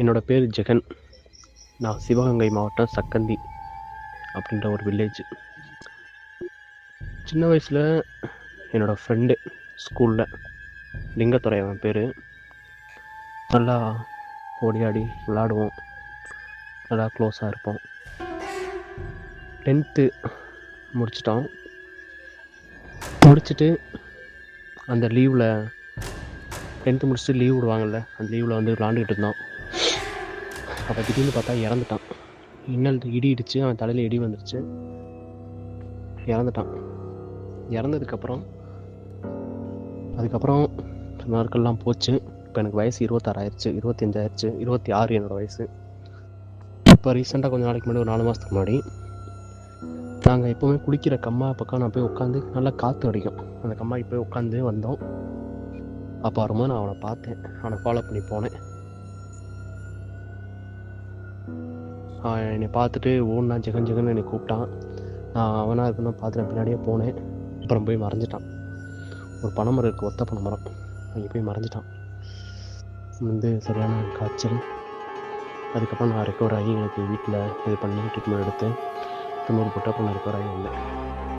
என்னோடய பேர் ஜெகன். நான் சிவகங்கை மாவட்டம் சக்கந்தி அப்படின்ற ஒரு வில்லேஜ் சின்ன வயசில் என்னோடய ஃப்ரெண்டு ஸ்கூலில் லிங்கத்துறை அவன் பேர். நல்லா ஓடி ஆடி விளாடுவோம் நல்லா க்ளோஸாக இருப்போம். டென்த்து முடிச்சிட்டோம். முடிச்சுட்டு அந்த லீவில் டென்த்து முடிச்சுட்டு லீவ் விடுவாங்கள்ல அந்த லீவில் வந்து விளாண்டுக்கிட்டு இருந்தோம். அப்போ திடீர்னு பார்த்தா இறந்துட்டான். இன்னல் இடி இடிச்சு அவன் தலையில் இடி வந்துருச்சு. இறந்துட்டான். இறந்ததுக்கப்புறம் அதுக்கப்புறம் நாட்கள்லாம் போச்சு. இப்போ எனக்கு வயசு இருபத்தாறு ஆயிடுச்சு இருபத்தி ஆறு என்னோடய வயசு. இப்போ ரீசெண்டாக கொஞ்சம் நாளைக்கு முன்னாடி ஒரு நாலு மாதத்துக்கு முன்னாடி நாங்கள் எப்போவுமே குளிக்கிற கம்மா பக்கம் நான் போய் உட்காந்து நல்லா காற்று அடிக்கும். அந்த கம்மாய்க்கு போய் உட்காந்து வந்தோம். அப்போ வரும்போது நான் அவனை பார்த்தேன். அவனை ஃபாலோ பண்ணி போனேன். என்னை பார்த்துட்டு ஓடுனா ஜெகன் ஜெகன் என்னை கூப்பிட்டான். நான் அவனாக இருக்கணும் பார்த்துட்டு பின்னாடியே போனேன். அப்புறம் போய் மறைஞ்சிட்டான். ஒரு பனைமரம் இருக்குது ஒத்த பனைமரம். அங்கே போய் மறைஞ்சிட்டான். வந்து சரியான காய்ச்சல். அதுக்கப்புறம் நான் ரெக்கவர் ஆகி எனக்கு வீட்டில் இது பண்ணி ட்ரீட்மெண்ட் எடுத்து திரும்ப போட்டு அப்புறம் நான் ரெக்கவர் ஆகி வந்தேன்.